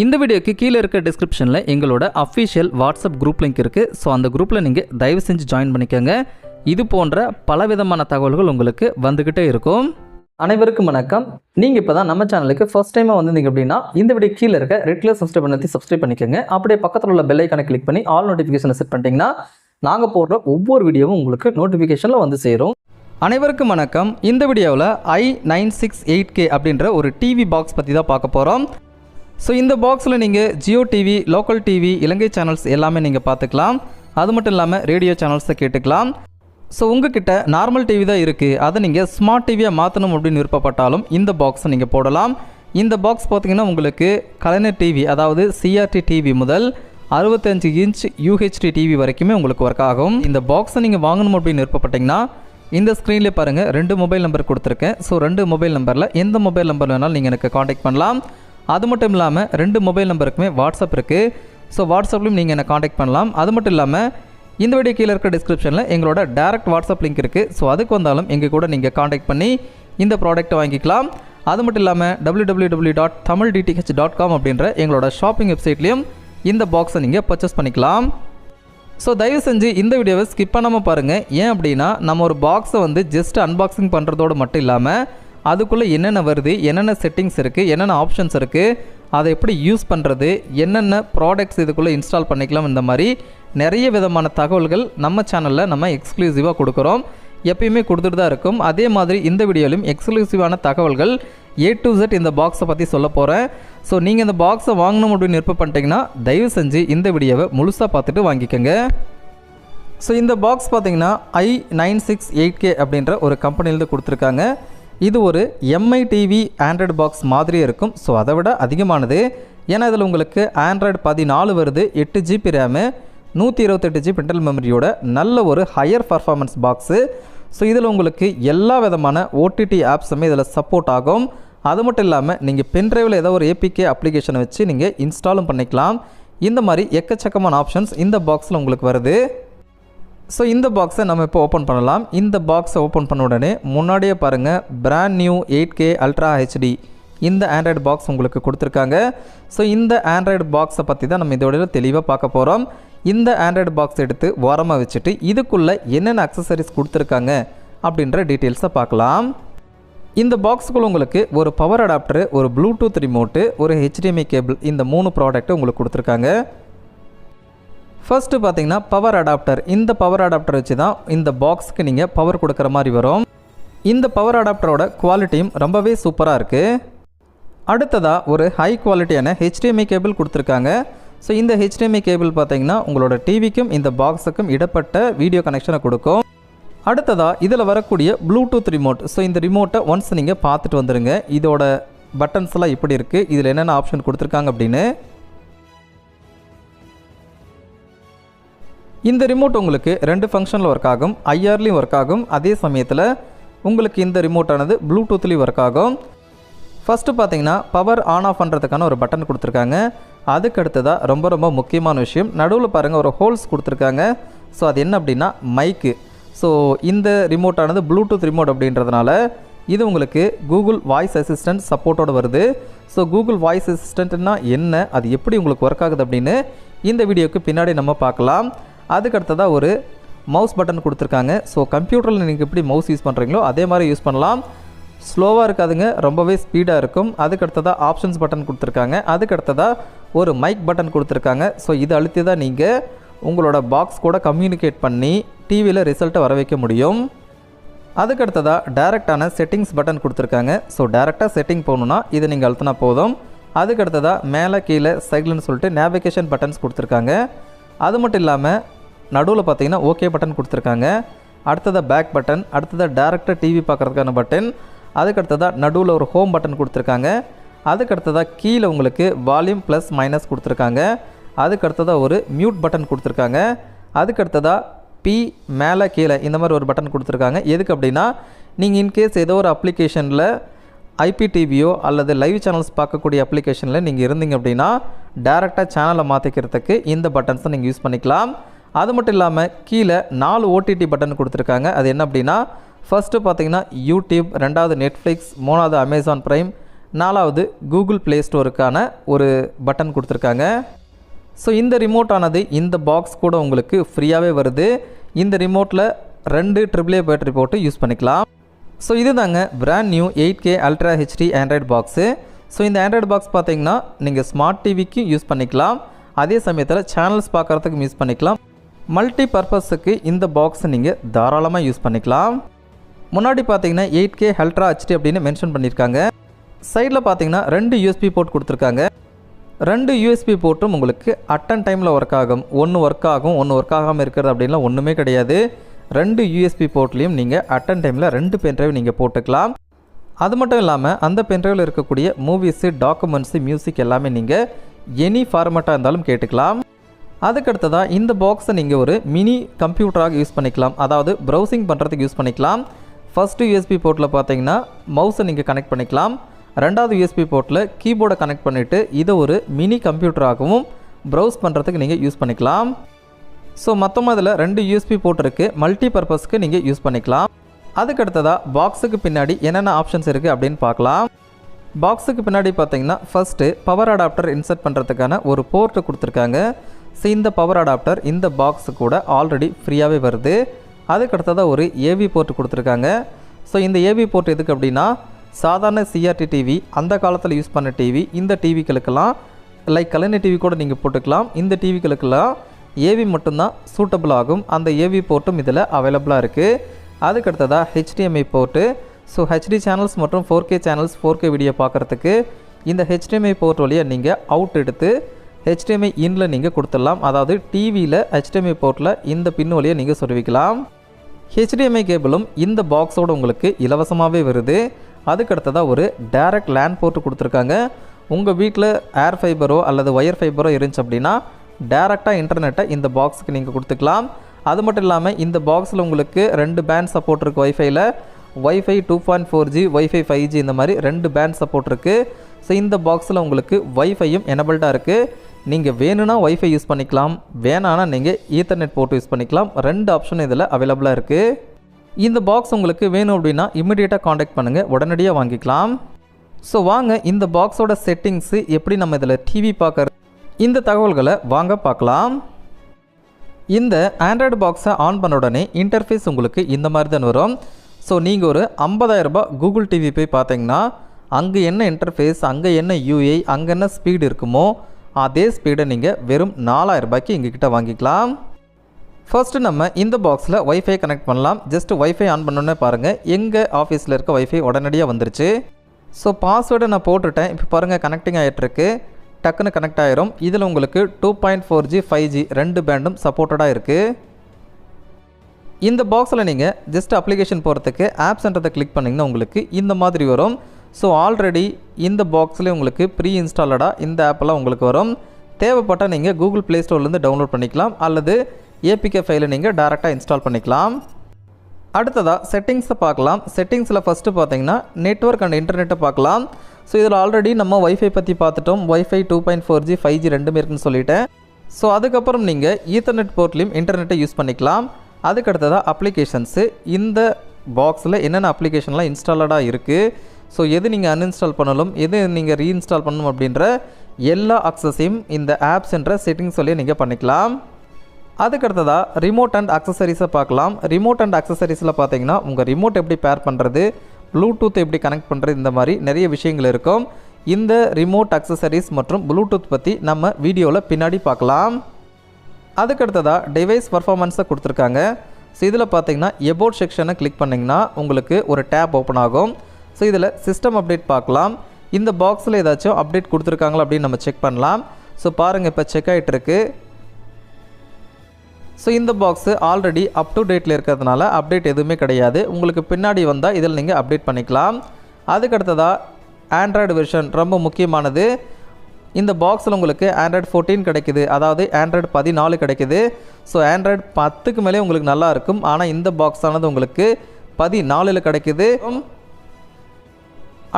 இந்த வீடியோக்கு கீழே இருக்க டிஸ்கிரிப்ஷனில் எங்களோட அஃபிஷியல் வாட்ஸ்அப் குரூப் லிங்க் இருக்குது ஸோ அந்த குரூப்பில் நீங்கள் தயவு செஞ்சு ஜாயின் பண்ணிக்கோங்க. இது போன்ற பலவிதமான தகவல்கள் உங்களுக்கு வந்துக்கிட்டே இருக்கும். அனைவருக்கும் வணக்கம். நீங்கள் இப்போ தான் நம்ம சேனலுக்கு ஃபஸ்ட் டைமாக வந்திருந்தீங்க அப்படின்னா இந்த வீடியோ கீழே இருக்க ரெட் கலர் சப்ஸ்கிரைப் பண்ணி சப்ஸ்கிரைப் பண்ணிக்கோங்க. அப்படியே பக்கத்தில் உள்ள பெல் ஐக்கானை கிளிக் பண்ணி ஆல் நோட்டிஃபிகேஷனை செட் பண்ணிட்டீங்கன்னா நாங்கள் போடுற ஒவ்வொரு வீடியோவும் உங்களுக்கு நோட்டிஃபிகேஷனில் வந்து சேரும். அனைவருக்கும் வணக்கம். இந்த வீடியோவில் I nine six eight K அப்படின்ற ஒரு டிவி பாக்ஸ் பற்றி தான் பார்க்க போகிறோம் ஸோ இந்த பாக்ஸில் நீங்கள் Jio TV local TV Ilangai channels எல்லாமே நீங்கள் பார்த்துக்கலாம். அது மட்டும் இல்லாமல் ரேடியோ சேனல்ஸை கேட்டுக்கலாம். ஸோ உங்ககிட்ட நார்மல் டிவி தான் இருக்குது அதை நீங்கள் ஸ்மார்ட் டிவியாக மாற்றணும் அப்படின்னு விருப்பப்பட்டாலும் இந்த பாக்ஸை நீங்கள் போடலாம். இந்த பாக்ஸ் பார்த்தீங்கன்னா உங்களுக்கு கலைஞர் டிவி அதாவது சிஆர்டி டிவி முதல் அறுபத்தஞ்சு இன்ச் யூஹெச்டி டிவி வரைக்குமே உங்களுக்கு ஒர்க் ஆகும். இந்த பாக்ஸை நீங்கள் வாங்கணும் அப்படின்னு விருப்பப்பட்டிங்கன்னா இந்த ஸ்க்ரீன்லேயே பாருங்கள் ரெண்டு மொபைல் நம்பர் கொடுத்துருக்கேன். ஸோ ரெண்டு மொபைல் நம்பரில் எந்த மொபைல் நம்பர் வேணாலும் நீங்கள் எனக்கு காண்டாக்ட் பண்ணலாம். அது மட்டும் இல்லாமல் ரெண்டு மொபைல் நம்பருக்குமே வாட்ஸ்அப் இருக்குது ஸோ வாட்ஸ்அப்லையும் நீங்கள் என்னை காண்டாக்ட் பண்ணலாம். அது மட்டும் இல்லாமல் இந்த வீடியோ கீழே இருக்க டிஸ்கிரிப்ஷனில் எங்களோட டேரக்ட் வாட்ஸ்அப் லிங்க் இருக்குது ஸோ அதுக்கு வந்தாலும் எங்கள் கூட நீங்கள் காண்டாக்ட் பண்ணி இந்த ப்ராடக்ட்டை வாங்கிக்கலாம். அது மட்டும் இல்லாமல் W W W dot Tamil DTH dot com அப்படின்ற எங்களோட ஷாப்பிங் வெப்சைட்லேயும் இந்த பாக்ஸை நீங்கள் பர்ச்சேஸ் பண்ணிக்கலாம். ஸோ தயவு செஞ்சு இந்த வீடியோவை ஸ்கிப் பண்ணாமல் பாருங்கள் ஏன் அப்படின்னா நம்ம ஒரு பாக்ஸை வந்து ஜஸ்ட் அன்பாக்சிங் பண்ணுறதோடு மட்டும் இல்லாமல் அதுக்குள்ளே என்னென்ன வருது என்னென்ன செட்டிங்ஸ் இருக்குது என்னென்ன ஆப்ஷன்ஸ் இருக்குது அதை எப்படி யூஸ் பண்ணுறது என்னென்ன ப்ராடக்ட்ஸ் இதுக்குள்ளே இன்ஸ்டால் பண்ணிக்கலாம் இந்த மாதிரி நிறைய விதமான தகவல்கள் நம்ம சேனலில் நம்ம எக்ஸ்க்ளூசிவாக கொடுக்குறோம். எப்பயுமே கொடுத்துட்டு தான் இருக்கும். அதே மாதிரி இந்த வீடியோலையும் எக்ஸ்க்ளூசிவான தகவல்கள் ஏ டு ஜெட் இந்த பாக்ஸை பற்றி சொல்ல போகிறேன் ஸோ நீங்கள் இந்த பாக்ஸை வாங்கணும் அப்படின்னு விருப்பம் பண்ணிட்டீங்கன்னா தயவு செஞ்சு இந்த வீடியோவை முழுசாக பார்த்துட்டு வாங்கிக்கோங்க. ஸோ இந்த பாக்ஸ் பார்த்தீங்கன்னா I nine six eight K அப்படின்ற ஒரு கம்பெனிலேருந்து கொடுத்துருக்காங்க. இது ஒரு எம்ஐ டிவி ஆண்ட்ராய்டு பாக்ஸ் மாதிரியே இருக்கும். ஸோ அதை விட அதிகமானது. ஏன்னா இதில் உங்களுக்கு ஆண்ட்ராய்டு பதினாலு வருது எட்டு ஜிபி ரேமு நூற்றி இருபத்தெட்டு ஜிபி இன்டர்னல் மெமரியோட நல்ல ஒரு ஹையர் பர்ஃபார்மன்ஸ் பாக்ஸு ஸோ இதில் உங்களுக்கு எல்லா விதமான ஓடிடி ஆப்ஸுமே இதில் சப்போர்ட் ஆகும். அது மட்டும் இல்லாமல் நீங்கள் பென்ட்ரைவில் ஏதோ ஒரு ஏபிகே அப்ளிகேஷனை வச்சு நீங்கள் இன்ஸ்டாலும் பண்ணிக்கலாம். இந்த மாதிரி எக்கச்சக்கமான ஆப்ஷன்ஸ் இந்த பாக்ஸில் உங்களுக்கு வருது. ஸோ இந்த பாக்ஸை நம்ம இப்போ ஓப்பன் பண்ணலாம். இந்த பாக்ஸை ஓப்பன் பண்ண உடனே முன்னாடியே பாருங்கள் brand new eight K ultra HD இந்த ஆண்ட்ராய்டு பாக்ஸ் உங்களுக்கு கொடுத்துருக்காங்க. ஸோ இந்த ஆண்ட்ராய்டு பாக்ஸை பற்றி தான் நம்ம இதோட தெளிவாக பார்க்க போகிறோம் இந்த ஆண்ட்ராய்டு பாக்ஸ் எடுத்து ஓரமாக வச்சுட்டு இதுக்குள்ளே என்னென்ன அக்சசரிஸ் கொடுத்துருக்காங்க அப்படின்ற டீட்டெயில்ஸை பார்க்கலாம். இந்த பாக்ஸுக்குள்ள உங்களுக்கு ஒரு பவர் அடாப்டரு ஒரு ப்ளூடூத் ரிமோட்டு ஒரு ஹெச்டிஎம்ஐ கேபிள் இந்த மூணு ப்ராடக்ட்டு உங்களுக்கு கொடுத்துருக்காங்க. ஃபர்ஸ்ட்டு பார்த்தீங்கன்னா பவர் அடாப்டர் இந்த பவர் அடாப்டர் வச்சு தான் இந்த பாக்ஸுக்கு நீங்கள் பவர் கொடுக்குற மாதிரி வரும். இந்த பவர் அடாப்டரோட குவாலிட்டியும் ரொம்பவே சூப்பராக இருக்குது அடுத்ததாக ஒரு ஹை குவாலிட்டியான ஹெச்டிஎம்ஐ கேபிள் கொடுத்துருக்காங்க. ஸோ இந்த ஹெச்டிஎம்ஐ கேபிள் பார்த்தீங்கன்னா உங்களோட டிவிக்கும் இந்த பாக்ஸுக்கும் இடப்பட்ட வீடியோ கனெக்ஷனை கொடுக்கும். அடுத்ததாக இதில் வரக்கூடிய ப்ளூடூத் ரிமோட் ஸோ இந்த ரிமோட்டை ஒன்ஸ் நீங்கள் பார்த்துட்டு வந்துடுங்க இதோட பட்டன்ஸ்லாம் எப்படி இருக்குது இதில் என்னென்ன ஆப்ஷன் கொடுத்துருக்காங்க அப்படின்னு. இந்த ரிமோட் உங்களுக்கு ரெண்டு ஃபங்க்ஷனில் ஒர்க் ஆகும். ஐஆர்லேயும் ஒர்க் ஆகும். அதே சமயத்தில் உங்களுக்கு இந்த ரிமோட்டானது ப்ளூடூத்லேயும் ஒர்க் ஆகும். ஃபஸ்ட்டு பார்த்தீங்கன்னா பவர் ஆன் ஆஃப் பண்ணுறதுக்கான ஒரு பட்டன் கொடுத்துருக்காங்க. அதுக்கு அடுத்ததாக ரொம்ப ரொம்ப முக்கியமான விஷயம் நடுவில் பாருங்கள் ஒரு ஹோல்ஸ் கொடுத்துருக்காங்க. ஸோ அது என்ன அப்படின்னா மைக்கு ஸோ இந்த ரிமோட்டானது ப்ளூடூத் ரிமோட் அப்படின்றதுனால இது உங்களுக்கு கூகுள் வாய்ஸ் அசிஸ்டன்ட் சப்போர்ட்டோடு வருது. ஸோ கூகுள் வாய்ஸ் அசிஸ்டண்ட்னா என்ன? அது எப்படி உங்களுக்கு ஒர்க் ஆகுது அப்படின்னு இந்த வீடியோவுக்கு பின்னாடி நம்ம பார்க்கலாம். அதுக்கு அடுத்ததாக ஒரு மவுஸ் பட்டன் கொடுத்துருக்காங்க. ஸோ கம்ப்யூட்டரில் நீங்கள் எப்படி மவுஸ் யூஸ் பண்ணுறீங்களோ அதே மாதிரி யூஸ் பண்ணலாம். ஸ்லோவாக இருக்காதுங்க ரொம்பவே ஸ்பீடாக இருக்கும். அதுக்கு அடுத்ததாக ஆப்ஷன்ஸ் பட்டன் கொடுத்துருக்காங்க. அதுக்கு அடுத்ததாக ஒரு மைக் பட்டன் கொடுத்துருக்காங்க. ஸோ இது அழுத்தி தான் நீங்கள் உங்களோட பாக்ஸ் கூட கம்யூனிகேட் பண்ணி டிவியில் ரிசல்ட்டை வர வைக்க முடியும். அதுக்கடுத்ததாக டேரெக்டான செட்டிங்ஸ் பட்டன் கொடுத்துருக்காங்க. ஸோ டேரெக்டாக செட்டிங் போகணுன்னா இதை நீங்கள் அழுத்தினா போதும். அதுக்கு அடுத்ததாக மேலே கீழே சைக்கிள்னு சொல்லிட்டு நேவிகேஷன் பட்டன்ஸ் கொடுத்துருக்காங்க. அது மட்டும் இல்லாமல் நடுவில் பார்த்தீங்கன்னா ஓகே பட்டன் கொடுத்துருக்காங்க. அடுத்ததாக பேக் பட்டன் அடுத்ததாக டேரெக்டாக டிவி பார்க்குறதுக்கான பட்டன் அதுக்கு அடுத்ததாக நடுவில் ஒரு ஹோம் பட்டன் கொடுத்துருக்காங்க. அதுக்கு அடுத்ததாக கீழே உங்களுக்கு வால்யூம் ப்ளஸ் மைனஸ் கொடுத்துருக்காங்க. அதுக்கு அடுத்ததாக ஒரு மியூட் பட்டன் கொடுத்துருக்காங்க. அதுக்கு அடுத்ததாக பி மேலே கீழே இந்த மாதிரி ஒரு பட்டன் கொடுத்துருக்காங்க. எதுக்கு அப்படின்னா நீங்கள் இன்கேஸ் ஏதோ ஒரு அப்ளிகேஷனில் ஐபிடிவியோ அல்லது லைவ் சேனல்ஸ் பார்க்கக்கூடிய அப்ளிகேஷனில் நீங்கள் இருந்தீங்க அப்படின்னா டேரெக்டாக சேனலை மாற்றிக்கிறதுக்கு இந்த பட்டன்ஸை நீங்கள் யூஸ் பண்ணிக்கலாம். அது மட்டும் இல்லாமல் கீழே நாலு ஓடிடி பட்டன் கொடுத்துருக்காங்க. அது என்ன அப்படின்னா ஃபஸ்ட்டு பார்த்தீங்கன்னா யூடியூப் ரெண்டாவது நெட்ஃப்ளிக்ஸ் மூணாவது அமேசான் ப்ரைம் நாலாவது கூகுள் ப்ளே ஸ்டோருக்கான ஒரு பட்டன் கொடுத்துருக்காங்க. ஸோ இந்த ரிமோட் ஆனது இந்த பாக்ஸ் கூட உங்களுக்கு ஃப்ரீயாகவே வருது. இந்த ரிமோட்டில் ரெண்டு ட்ரிபிள் ஏ பேட்டரி போட்டு யூஸ் பண்ணிக்கலாம். ஸோ இது தாங்க brand new eight K ultra HD android box so இந்த ஆண்ட்ராய்டு பாக்ஸ் பார்த்தீங்கன்னா நீங்கள் ஸ்மார்ட் டிவிக்கும் யூஸ் பண்ணிக்கலாம். அதே சமயத்தில் சேனல்ஸ் பார்க்குறதுக்கும் யூஸ் பண்ணிக்கலாம். மல்டி பர்பஸுக்கு இந்த பாக்ஸை நீங்கள் தாராளமாக யூஸ் பண்ணிக்கலாம். முன்னாடி பார்த்தீங்கன்னா எயிட் கே ஹல்ட்ரா ஹெச்டி அப்படின்னு மென்ஷன் பண்ணியிருக்காங்க சைடில் பார்த்தீங்கன்னா ரெண்டு யூஎஸ்பி போர்ட் கொடுத்துருக்காங்க. ரெண்டு யூஎஸ்பி போர்ட்டும் உங்களுக்கு அட்டன் டைமில் ஒர்க் ஆகும். ஒன்று ஒர்க் ஆகும் ஒன்று ஒர்க் ஆகாமல் இருக்கிறது அப்படின்லாம் ஒன்றுமே கிடையாது. ரெண்டு யூஎஸ்பி போர்ட்லேயும் நீங்கள் அட்டன் டைமில் ரெண்டு பென்ட்ரைவ் நீங்கள் போட்டுக்கலாம். அது மட்டும் இல்லாமல் அந்த பென்ட்ரைவில் இருக்கக்கூடிய மூவிஸு டாக்குமெண்ட்ஸு மியூசிக் எல்லாமே நீங்கள் எனி ஃபார்மேட்டாக இருந்தாலும் கேட்டுக்கலாம். அதுக்கடுத்ததாக இந்த பாக்ஸை நீங்கள் ஒரு மினி கம்ப்யூட்டராக யூஸ் பண்ணிக்கலாம். அதாவது ப்ரௌசிங் பண்ணுறதுக்கு யூஸ் பண்ணிக்கலாம். ஃபஸ்ட்டு யூஎஸ்பி போர்ட்டில் பார்த்தீங்கன்னா மவுஸை நீங்கள் கனெக்ட் பண்ணிக்கலாம். ரெண்டாவது யூஎஸ்பி போர்ட்டில் கீபோர்டை கனெக்ட் பண்ணிவிட்டு இதை ஒரு மினி கம்ப்யூட்டராகவும் ப்ரௌஸ் பண்ணுறதுக்கு நீங்கள் யூஸ் பண்ணிக்கலாம். ஸோ மொத்தமாக இதில் ரெண்டு யூஎஸ்பி போர்ட் இருக்குது மல்டி பர்பஸ்க்கு நீங்கள் யூஸ் பண்ணிக்கலாம். அதுக்கடுத்ததாக பாக்ஸுக்கு பின்னாடி என்னென்ன ஆப்ஷன்ஸ் இருக்குது அப்படின்னு பார்க்கலாம். பாக்ஸுக்கு பின்னாடி பார்த்தீங்கன்னா ஃபஸ்ட்டு பவர் அடாப்டர் இன்சர்ட் பண்ணுறதுக்கான ஒரு போர்ட்டு கொடுத்துருக்காங்க. ஸோ இந்த பவர் அடாப்டர் இந்த பாக்ஸு கூட ஆல்ரெடி ஃப்ரீயாகவே வருது. அதுக்கடுத்ததாக ஒரு ஏவி போர்ட் கொடுத்துருக்காங்க. ஸோ இந்த ஏவி போர்ட் எதுக்கு அப்படின்னா சாதாரண சிஆர்டி டிவி அந்த காலத்தில் யூஸ் பண்ண டிவி இந்த டிவிகளுக்கெல்லாம் லைக் கலைஞர் டிவி கூட நீங்கள் போட்டுக்கலாம். இந்த டிவிகளுக்கெல்லாம் ஏவி மட்டும்தான் சூட்டபிள் ஆகும். அந்த ஏவி போர்ட்டும் இதில் அவைலபிளாக இருக்குது அதுக்கடுத்ததாக HDMI port so HD channels மற்றும் four K channels four K video பார்க்குறதுக்கு இந்த ஹெச்டிஎம்ஐ போர்ட் வழியாக நீங்கள் அவுட் எடுத்து ஹெச்டிஎம்ஐ இன்ல நீங்கள் கொடுத்துடலாம். அதாவது டிவியில் ஹெச்டிஎம்ஐ போர்ட்டில் இந்த பின் வழியை நீங்கள் சொருவிக்கலாம். ஹெச்டிஎம்ஐ கேபிளும் இந்த பாக்ஸோட உங்களுக்கு இலவசமாகவே வருது. அதுக்கடுத்ததாக ஒரு டேரக்ட் லேண்ட் போர்ட்டு கொடுத்துருக்காங்க. உங்கள் வீட்டில் ஏர் ஃபைபரோ அல்லது ஒயர் ஃபைபரோ இருந்துச்சு அப்படின்னா டேரெக்டாக இன்டர்நெட்டை இந்த பாக்ஸுக்கு நீங்கள் கொடுத்துக்கலாம். அது மட்டும் இல்லாமல் இந்த பாக்ஸில் உங்களுக்கு ரெண்டு பேண்ட் சப்போர்ட் இருக்குது ஒய்ஃபைல WiFi two point four G WiFi five G இந்த மாதிரி ரெண்டு பேண்ட் சப்போர்ட் இருக்குது ஸோ இந்த பாக்ஸில் உங்களுக்கு ஒய்ஃபையும் எனபிள்டாக இருக்குது நீங்கள் வேணும்னா ஒய்ஃபை யூஸ் பண்ணிக்கலாம். வேணான்னா நீங்கள் ஈத்தர்நெட் போட்டு யூஸ் பண்ணிக்கலாம். ரெண்டு ஆப்ஷன் இதில் அவைலபிளாக இருக்குது இந்த பாக்ஸ் உங்களுக்கு வேணும் அப்படின்னா இமிடியேட்டாக காண்டாக்ட் பண்ணுங்கள் உடனடியாக வாங்கிக்கலாம். ஸோ வாங்க இந்த பாக்ஸோட செட்டிங்ஸு எப்படி நம்ம இதில் டிவி பார்க்குறது இந்த தகவல்களை வாங்க பார்க்கலாம். இந்த ஆண்ட்ராய்டு பாக்ஸை ஆன் பண்ண உடனே இன்டர்ஃபேஸ் உங்களுக்கு இந்த மாதிரி தான் வரும். ஸோ நீங்கள் ஒரு 50000 ரூபாய் கூகுள் டிவி போய் பார்த்தீங்கன்னா அங்கே என்ன இன்டர்ஃபேஸ் அங்கே என்ன யூஐ அங்கே என்ன ஸ்பீடு இருக்குமோ அதே ஸ்பீடை நீங்கள் வெறும் 4000 ரூபாய்க்கு எங்ககிட்ட வாங்கிக்கலாம். ஃபர்ஸ்ட்டு நம்ம இந்த பாக்ஸில் ஒய்ஃபை கனெக்ட் பண்ணலாம். ஜஸ்ட்டு ஒய்ஃபை ஆன் பண்ணோன்னே பாருங்கள் எங்கள் ஆஃபீஸில் இருக்க ஒய்ஃபை உடனடியாக வந்துருச்சு. ஸோ பாஸ்வேர்டை நான் போட்டுட்டேன். இப்போ பாருங்கள் கனெக்டிங் ஆகிட்டுருக்கு டக்குன்னு கனெக்ட் ஆகிரும் இதில் உங்களுக்கு two point four G five G ரெண்டு பேண்டும் சப்போர்ட்டடாக இருக்குது இந்த பாக்ஸில் நீங்கள் ஜஸ்ட் அப்ளிகேஷன் போகிறதுக்கு ஆப்ஸ்ன்றதை கிளிக் பண்ணிங்கன்னா உங்களுக்கு இந்த மாதிரி வரும். ஸோ ஆல்ரெடி இந்த பாக்ஸ்லேயே உங்களுக்கு ப்ரீ இன்ஸ்டாலடாக இந்த ஆப்பெல்லாம் உங்களுக்கு வரும். தேவைப்பட்டால் நீங்கள் கூகுள் ப்ளே ஸ்டோர்லேருந்து டவுன்லோட் பண்ணிக்கலாம். அல்லது ஏபிகே ஃபைலை நீங்கள் டேரெக்டாக இன்ஸ்டால் பண்ணிக்கலாம். அடுத்ததாக செட்டிங்ஸை பார்க்கலாம். செட்டிங்ஸில் ஃபஸ்ட்டு பார்த்தீங்கன்னா நெட்ஒர்க் அண்ட் இன்டர்நெட்டை பார்க்கலாம். ஸோ இதில் ஆல்ரெடி நம்ம ஒய்ஃபை பற்றி பார்த்துட்டோம். WiFi two point four G five G ரெண்டுமே இருக்குன்னு சொல்லிவிட்டேன் ஸோ அதுக்கப்புறம் நீங்கள் ஈத்தர்நெட் போர்ட்லேயும் இன்டர்நெட்டை யூஸ் பண்ணிக்கலாம். அதுக்கடுத்ததாக அப்ளிகேஷன்ஸு இந்த பாக்ஸில் என்னென்ன அப்ளிகேஷன்லாம் இன்ஸ்டாலடாக இருக்குது ஸோ எது நீங்கள் அன்இன்ஸ்டால் பண்ணலும் எது நீங்கள் ரீஇன்ஸ்டால் பண்ணணும் அப்படின்ற எல்லா அக்சஸையும் இந்த ஆப்ஸ் என்ற செட்டிங்ஸ் சொல்லி நீங்கள் பண்ணிக்கலாம். அதுக்கடுத்ததாக ரிமோட் அண்ட் அக்சசரிஸை பார்க்கலாம். ரிமோட் அண்ட் அக்சசரிஸில் பார்த்தீங்கன்னா உங்கள் ரிமோட் எப்படி பேர் பண்ணுறது ப்ளூடூத் எப்படி கனெக்ட் பண்ணுறது இந்த மாதிரி நிறைய விஷயங்கள் இருக்கும். இந்த ரிமோட் அக்சசரிஸ் மற்றும் ப்ளூடூத் பற்றி நம்ம வீடியோவில் பின்னாடி பார்க்கலாம். அதுக்கடுத்ததாக டிவைஸ் பர்ஃபார்மன்ஸை கொடுத்துருக்காங்க. ஸோ இதில் பார்த்தீங்கன்னா எபோட் செக்ஷனை கிளிக் பண்ணிங்கன்னா உங்களுக்கு ஒரு டேப் ஓப்பன் ஆகும். ஸோ இதில் சிஸ்டம் அப்டேட் பார்க்கலாம். இந்த பாக்ஸில் ஏதாச்சும் அப்டேட் கொடுத்துருக்காங்களா அப்படின்னு நம்ம செக் பண்ணலாம். ஸோ பாருங்கள் இப்போ செக் ஆகிட்டு இருக்கு ஸோ இந்த பாக்ஸு ஆல்ரெடி அப் டு டேட்டில் இருக்கிறதுனால அப்டேட் எதுவுமே கிடையாது. உங்களுக்கு பின்னாடி வந்தால் இதில் நீங்கள் அப்டேட் பண்ணிக்கலாம். அதுக்கடுத்ததாக ஆண்ட்ராய்டு வெர்ஷன் ரொம்ப முக்கியமானது. இந்த பாக்ஸில் உங்களுக்கு ஆண்ட்ராய்டு ஃபோர்டீன் கிடைக்குது. அதாவது ஆண்ட்ராய்டு பதினாலு கிடைக்குது. ஸோ ஆண்ட்ராய்டு பத்துக்கு மேலே உங்களுக்கு நல்லா இருக்கும். ஆனால் இந்த பாக்ஸ் ஆனது உங்களுக்கு பதினாலில் கிடைக்குது.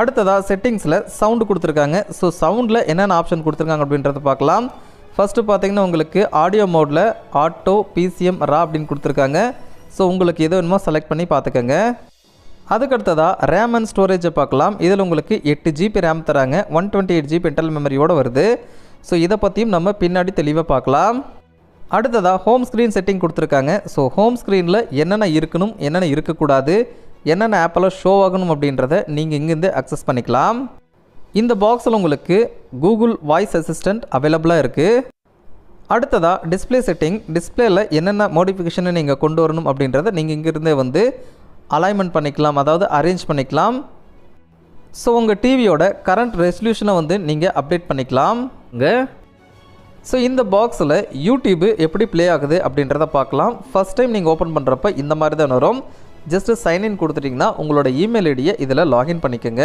அடுத்ததாக செட்டிங்ஸில் சவுண்டு கொடுத்துருக்காங்க. ஸோ சவுண்டில் என்னென்ன ஆப்ஷன் கொடுத்துருக்காங்க அப்படின்றத பார்க்கலாம். ஃபஸ்ட்டு பார்த்தீங்கன்னா உங்களுக்கு ஆடியோ மோடில் ஆட்டோ பிசிஎம் ரா அப்படின்னு கொடுத்துருக்காங்க. ஸோ உங்களுக்கு எது வேணுமோ செலக்ட் பண்ணி பார்த்துக்கோங்க. அதுக்கடுத்ததாக ரேம் அண்ட் ஸ்டோரேஜை பார்க்கலாம். இதில் உங்களுக்கு எட்டு ஜிபி ரேம் தராங்க. One twenty eight GB internal மெமரியோடு வருது. ஸோ இதை பற்றியும் நம்ம பின்னாடி தெளிவாக பார்க்கலாம். அடுத்ததாக ஹோம் ஸ்க்ரீன் செட்டிங் கொடுத்துருக்காங்க. ஸோ ஹோம் ஸ்க்ரீனில் என்னென்ன இருக்கணும் என்னென்ன இருக்கக்கூடாது என்னென்ன ஆப்பெல்லாம் ஷோ ஆகணும் அப்படின்றத நீங்கள் இங்கேருந்து அக்சஸ் பண்ணிக்கலாம். இந்த பாக்ஸில் உங்களுக்கு கூகுள் வாய்ஸ் அசிஸ்டண்ட் அவைலபிளாக இருக்குது அடுத்ததாக டிஸ்பிளே செட்டிங் டிஸ்பிளேயில் என்னென்ன மாடிஃபிகேஷனை நீங்கள் கொண்டு வரணும் அப்படின்றத நீங்கள் இங்கிருந்தே வந்து அலைன்மெண்ட் பண்ணிக்கலாம் அதாவது அரேஞ்ச் பண்ணிக்கலாம். ஸோ உங்கள் டிவியோட கரண்ட் ரெசல்யூஷனை வந்து நீங்கள் அப்டேட் பண்ணிக்கலாம். இங்கே. ஸோ இந்த பாக்ஸில் யூடியூப் எப்படி ப்ளே ஆகுது அப்படின்றத பார்க்கலாம். ஃபஸ்ட் டைம் நீங்கள் ஓப்பன் பண்ணுறப்ப இந்த மாதிரி தான் வரும். ஜஸ்ட்டு சைன்இன் கொடுத்துட்டிங்கன்னா உங்களோட இமெயில் ஐடியை இதில் லாகின் பண்ணிக்கோங்க.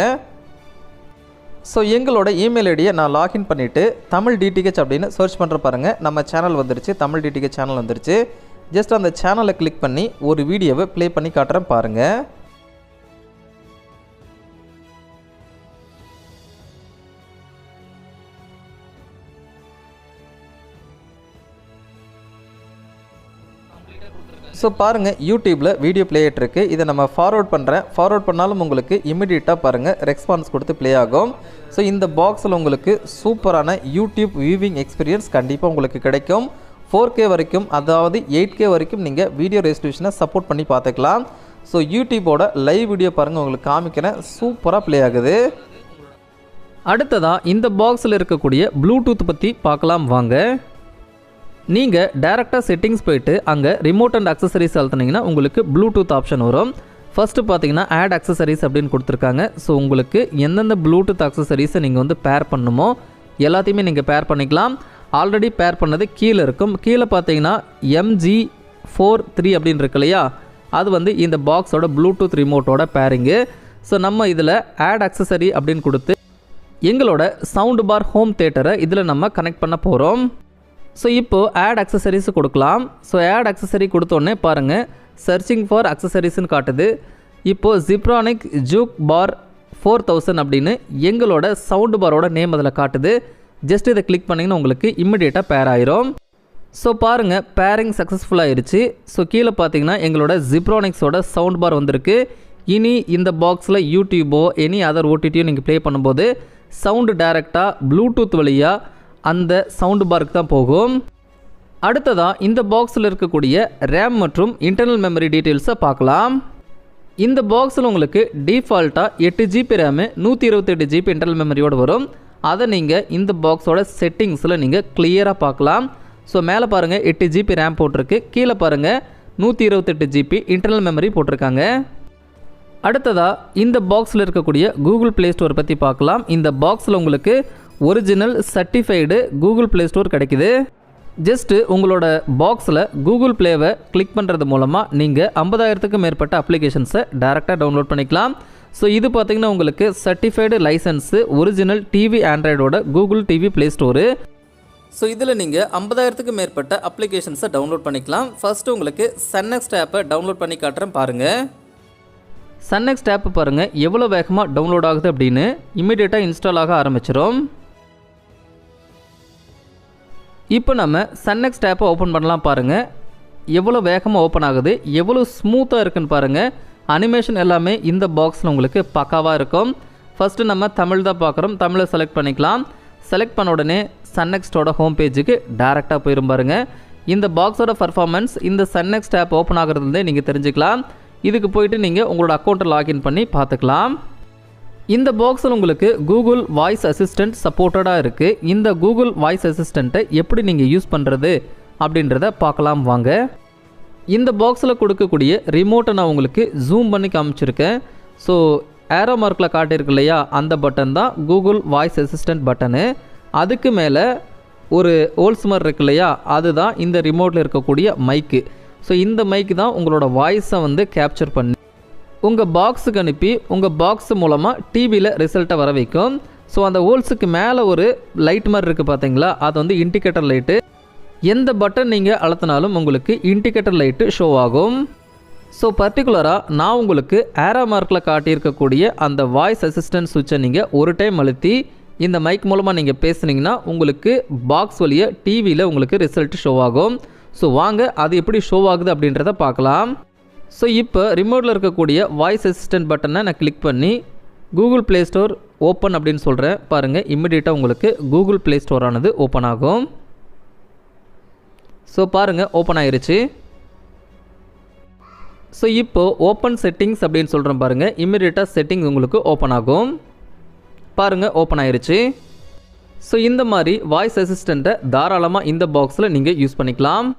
ஸோ எங்களோட இமெயில் ஐடியை நான் லாகின் பண்ணிவிட்டு தமிழ் டிடிஹெச் அப்படின்னு சர்ச் பண்ணுற பாருங்கள் நம்ம சேனல் வந்துருச்சு தமிழ் டிடிஹெச் சேனல் வந்துருச்சு. ஜஸ்ட் அந்த சேனலை கிளிக் பண்ணி ஒரு வீடியோவை ப்ளே பண்ணி காட்டுறேன் பாருங்கள் ஸோ பாருங்கள் யூடியூப்பில் வீடியோ ப்ளே ஆகிட்டுருக்கு இதை நம்ம ஃபார்வர்ட் பண்ணுறேன் ஃபார்வர்ட் பண்ணாலும் உங்களுக்கு இமிடியேட்டாக பாருங்கள் ரெஸ்பான்ஸ் கொடுத்து ப்ளே ஆகும். ஸோ இந்த பாக்ஸில் உங்களுக்கு சூப்பரான யூடியூப் வியூவிங் எக்ஸ்பீரியன்ஸ் கண்டிப்பாக உங்களுக்கு கிடைக்கும். ஃபோர் கே வரைக்கும் அதாவது எயிட் கே வரைக்கும் நீங்கள் வீடியோ ரெசல்யூஷனை சப்போர்ட் பண்ணி பார்த்துக்கலாம். ஸோ யூடியூபோட லைவ் வீடியோ பாருங்கள் உங்களுக்கு காமிக்கிறேன். சூப்பராக ப்ளே ஆகுது. அடுத்ததாக இந்த பாக்ஸில் இருக்கக்கூடிய ப்ளூடூத் பற்றி பார்க்கலாம் வாங்க. நீங்கள் டேரெக்டாக செட்டிங்ஸ் போயிட்டு அங்கே ரிமோட் அண்ட் அக்சசரிஸ் அழுத்துனீங்கன்னா உங்களுக்கு ப்ளூடூத் ஆப்ஷன் வரும். ஃபஸ்ட்டு பார்த்தீங்கன்னா ஆட் அக்சசரிஸ் அப்படின்னு கொடுத்துருக்காங்க. ஸோ உங்களுக்கு எந்தெந்த ப்ளூடூத் அக்சசரிஸை நீங்கள் வந்து பேர் பண்ணணுமோ எல்லாத்தையுமே நீங்கள் பேர் பண்ணிக்கலாம். ஆல்ரெடி பேர் பண்ணது கீழே இருக்கும். கீழே பார்த்தீங்கன்னா எம்ஜி ஃபோர் த்ரீ அப்படின்னு இருக்கு இல்லையா? அது வந்து இந்த பாக்ஸோட ப்ளூடூத் ரிமோட்டோட பேரிங்கு ஸோ நம்ம இதில் ஆட் அக்சசரி அப்படின்னு கொடுத்து எங்களோட சவுண்டு பார் ஹோம் தேட்டரை இதில் நம்ம கனெக்ட் பண்ண போகிறோம் ஸோ இப்போது ஆட் அக்சசரிஸ் கொடுக்கலாம். ஸோ ஆட் அக்சசரி கொடுத்தோடனே பாருங்கள் சர்ச்சிங் ஃபார் அக்சசரிஸ்ன்னு காட்டுது. இப்போது Zebronics juke bar four thousand அப்படின்னு எங்களோட சவுண்டு பாரோட நேம் அதில் காட்டுது. ஜஸ்ட் இதை கிளிக் பண்ணிங்கன்னா உங்களுக்கு இம்மிடியேட்டாக பேர் ஆயிரும். ஸோ பாருங்கள் பேரிங் சக்ஸஸ்ஃபுல் ஆயிருச்சு. ஸோ கீழே பார்த்தீங்கன்னா எங்களோட ஜிப்ரானிக்ஸோட சவுண்ட் பார் வந்திருக்கு. இனி இந்த பாக்ஸில் யூடியூபோ எனி அதர் ஓடிடியோ நீங்கள் ப்ளே பண்ணும்போது சவுண்டு டைரெக்டாக ப்ளூடூத் வழியாக அந்த சவுண்டு பாருக்கு தான் போகும். அடுத்ததாக இந்த பாக்ஸில் இருக்கக்கூடிய ரேம் மற்றும் இன்டர்னல் மெமரி டீட்டெயில்ஸை பார்க்கலாம். இந்த பாக்ஸில் உங்களுக்கு டிஃபால்ட்டாக எட்டு ஜிபி ரேமு நூற்றி இருபத்தெட்டு ஜிபி இன்டர்னல் மெமரியோடு வரும். அதை நீங்கள் இந்த பாக்ஸோட செட்டிங்ஸில் நீங்கள் கிளியராக பார்க்கலாம். ஸோ மேலே பாருங்கள் எட்டு ஜிபி ரேம் போட்டிருக்கு. கீழே பாருங்கள் நூற்றி இருபத்தெட்டு ஜிபி இன்டர்னல் மெமரி போட்டிருக்காங்க. அடுத்ததாக இந்த பாக்ஸில் இருக்கக்கூடிய கூகுள் ப்ளே ஸ்டோர் பற்றி பார்க்கலாம். இந்த பாக்ஸில் உங்களுக்கு original certified Google Play store கிடைக்குது. ஜஸ்ட்டு உங்களோட பாக்ஸில் கூகுள் ப்ளேவை கிளிக் பண்ணுறது மூலமாக நீங்கள் ஐம்பதாயிரத்துக்கும் மேற்பட்ட அப்ளிகேஷன்ஸை டேரெக்டாக டவுன்லோட் பண்ணிக்கலாம். ஸோ இது பார்த்திங்கன்னா உங்களுக்கு certified licence original TV ஆண்ட்ராய்டோட Google TV play store so இதில் நீங்கள் ஐம்பதாயிரத்துக்கு மேற்பட்ட அப்ளிகேஷன்ஸை டவுன்லோட் பண்ணிக்கலாம். ஃபஸ்ட்டு உங்களுக்கு சன்னெக்ஸ்ட் ஆப்பை டவுன்லோட் பண்ணி காட்டுறேன் பாருங்கள் சன்னெக்ஸ்ட் ஆப் பாருங்கள் எவ்வளோ வேகமாக டவுன்லோட் ஆகுது அப்படின்னு இமீடியட்டாக இன்ஸ்டால் ஆக ஆரம்பிச்சிடும் இப்போ நம்ம சன்னெக்ஸ்ட் ஆப்பை ஓப்பன் பண்ணலாம் பாருங்கள் எவ்வளோ வேகமாக ஓப்பன் ஆகுது எவ்வளோ ஸ்மூத்தாக இருக்குன்னு பாருங்கள் அனிமேஷன் எல்லாமே இந்த பாக்ஸில் உங்களுக்கு பக்காவாக இருக்கும். ஃபஸ்ட்டு நம்ம தமிழ் தான் பார்க்குறோம். தமிழை செலக்ட் பண்ணிக்கலாம். செலக்ட் பண்ண உடனே சன்னெக்ஸ்டோட ஹோம் பேஜுக்கு டேரெக்டாக போயிரும் பாருங்க. இந்த பாக்ஸோட பர்ஃபார்மன்ஸ் இந்த சன்னெக்ஸ்ட் ஆப் ஓப்பன் ஆகிறதுலேருந்தே நீங்கள் தெரிஞ்சுக்கலாம். இதுக்கு போயிட்டு நீங்கள் உங்களோட அக்கௌண்ட்டை லாகின் பண்ணி பார்த்துக்கலாம். இந்த பாக்ஸில் உங்களுக்கு கூகுள் வாய்ஸ் அசிஸ்டண்ட் சப்போர்ட்டடாக இருக்குது இந்த கூகுள் வாய்ஸ் அசிஸ்டண்ட்டை எப்படி நீங்கள் யூஸ் பண்ணுறது அப்படின்றத பார்க்கலாம் வாங்க. இந்த பாக்ஸில் கொடுக்கக்கூடிய ரிமோட்டை நான் உங்களுக்கு ஜூம் பண்ணி காமிச்சிருக்கேன். ஸோ ஏரோ மார்க்கில் காட்டியிருக்கு இல்லையா? அந்த பட்டன் தான் கூகுள் வாய்ஸ் அசிஸ்டண்ட் பட்டனு அதுக்கு மேலே ஒரு ஹோல்ஸ் மாதிரி இருக்கு இல்லையா? அதுதான் இந்த ரிமோட்டில் இருக்கக்கூடிய மைக்கு ஸோ இந்த மைக்கு தான் உங்களோட வாய்ஸை வந்து கேப்சர் பண்ணி. உங்கள் பாக்ஸுக்கு அனுப்பி உங்கள் பாக்ஸ் மூலமாக டிவியில் ரிசல்ட்டை வர வைக்கும். ஸோ அந்த ஹோல்ஸுக்கு மேலே ஒரு லைட் மாதிரி இருக்குது பார்த்தீங்களா அது வந்து இண்டிகேட்டர் லைட்டு எந்த பட்டன் நீங்கள் அழுத்தினாலும் உங்களுக்கு இண்டிகேட்டர் லைட்டு ஷோ ஆகும். ஸோ பர்டிகுலராக நான் உங்களுக்கு ஏரா மார்க்கில் காட்டியிருக்கக்கூடிய அந்த வாய்ஸ் அசிஸ்டன்ட் சுவிட்சை நீங்கள் ஒரு டைம் அழுத்தி இந்த மைக் மூலமாக நீங்கள் பேசுனீங்கன்னா உங்களுக்கு பாக்ஸ் வழியாக டிவியில் உங்களுக்கு ரிசல்ட் ஷோ ஆகும். ஸோ வாங்க அது எப்படி ஷோ ஆகுது அப்படின்றத பார்க்கலாம். ஸோ இப்போ ரிமோட்டில் இருக்கக்கூடிய வாய்ஸ் அசிஸ்டன்ட் பட்டனை நான் கிளிக் பண்ணி கூகுள் ப்ளே ஸ்டோர் ஓப்பன் அப்படின்னு சொல்கிறேன் பாருங்கள் இம்மிடியேட்டாக உங்களுக்கு கூகுள் ப்ளே ஸ்டோர் ஆனது ஓப்பன் ஆகும். ஸோ பாருங்கள் ஓப்பன் ஆயிருச்சு. ஸோ இப்போது ஓப்பன் செட்டிங்ஸ் அப்படின்னு சொல்கிறோம் பாருங்கள் இம்மிடியேட்டாக செட்டிங்ஸ் உங்களுக்கு ஓப்பன் ஆகும். பாருங்கள் ஓப்பன் ஆயிருச்சு. ஸோ இந்த மாதிரி வாய்ஸ் அசிஸ்டண்ட்டை தாராளமாக இந்த பாக்ஸில் நீங்கள் யூஸ் பண்ணிக்கலாம்.